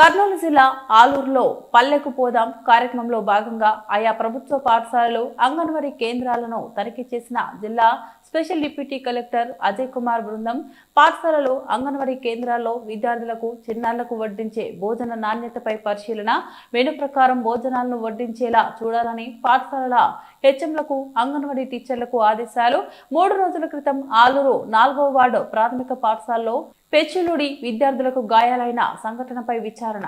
కర్నూలు జిల్లా ఆలూరులో పల్లెకు పోదాం కార్యక్రమంలో భాగంగా ఆయా ప్రభుత్వ పాఠశాలలు అంగన్వాడీ కేంద్రాలను తనిఖీ చేసిన జిల్లా special deputy collector Ajay Kumar బృందం పాఠశాలలు అంగన్వాడీ కేంద్రాల్లో విద్యార్థులకు చిన్నారులకు వడ్డించే భోజన నాణ్యతపై పరిశీలన మెను ప్రకారం భోజనాలను వడ్డించేలా చూడాలని పాఠశాలల హెచ్ఎంలకు అంగన్వాడీ టీచర్లకు ఆదేశాలు. మూడు రోజుల క్రితం ఆలూరు నాలుగవ వార్డు ప్రాథమిక పాఠశాలలో పెచ్చులుడి విద్యార్థులకు గాయాలైన సంఘటనపై విచారణ.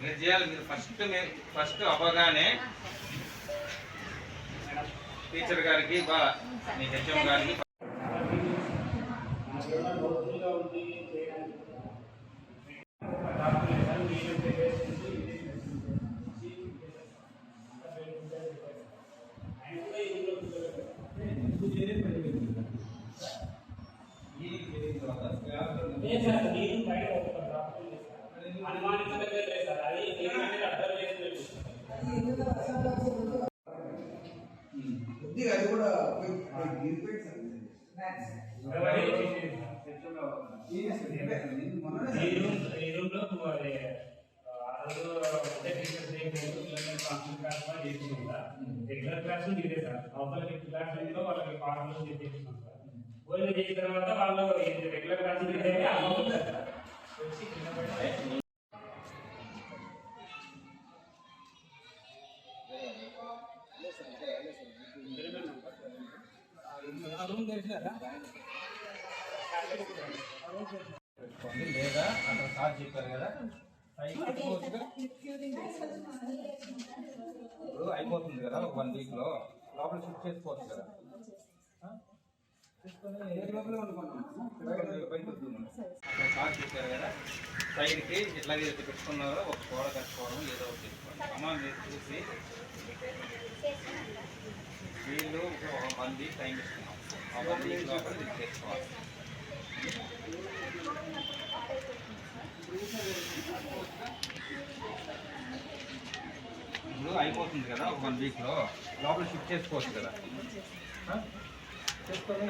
మీరు చేయాలి మీరు ఫస్ట్ మీరు ఫస్ట్ అవ్వగానే టీచర్ గారికి బా మీ హెచ్ఎం గారికి కొద్దిగా అది కూడా గిరిపెట్టి రెగ్యులర్ క్లాస్ ఇదే సార్ అవతల క్లాస్ లో వాళ్ళకి పాఠాలు చెప్పేస్తున్నాం సార్ భోజనం చేసిన తర్వాత వాళ్ళు రెగ్యులర్ క్లాస్ ఇదే అమ్మవుతుంది సార్ వచ్చి కింద పడి పెట్టుకోండి లేదా? అక్కడ సార్ చెప్పారు కదా. ఇప్పుడు అయిపోతుంది కదా ఒక వన్ వీక్లో. లోపల షిఫ్ట్ చేసుకోవచ్చు కదా. అక్కడ సార్ చెప్పారు కదా. సైడ్కి ఎట్లా పెట్టుకున్నారో ఒక గోడ కట్టుకోవడం ఏదో ఒకటి చేసుకోండి అమ్మ మీరు చూసి. వీళ్ళు ఒక మంది టైం ఇస్తున్నాం అవన్నీ తెచ్చుకోవాలి ఇప్పుడు అయిపోతుంది కదా ఒక వన్ వీక్లో లోపల షిఫ్ట్ చేసుకోవచ్చు కదా. చేసుకొని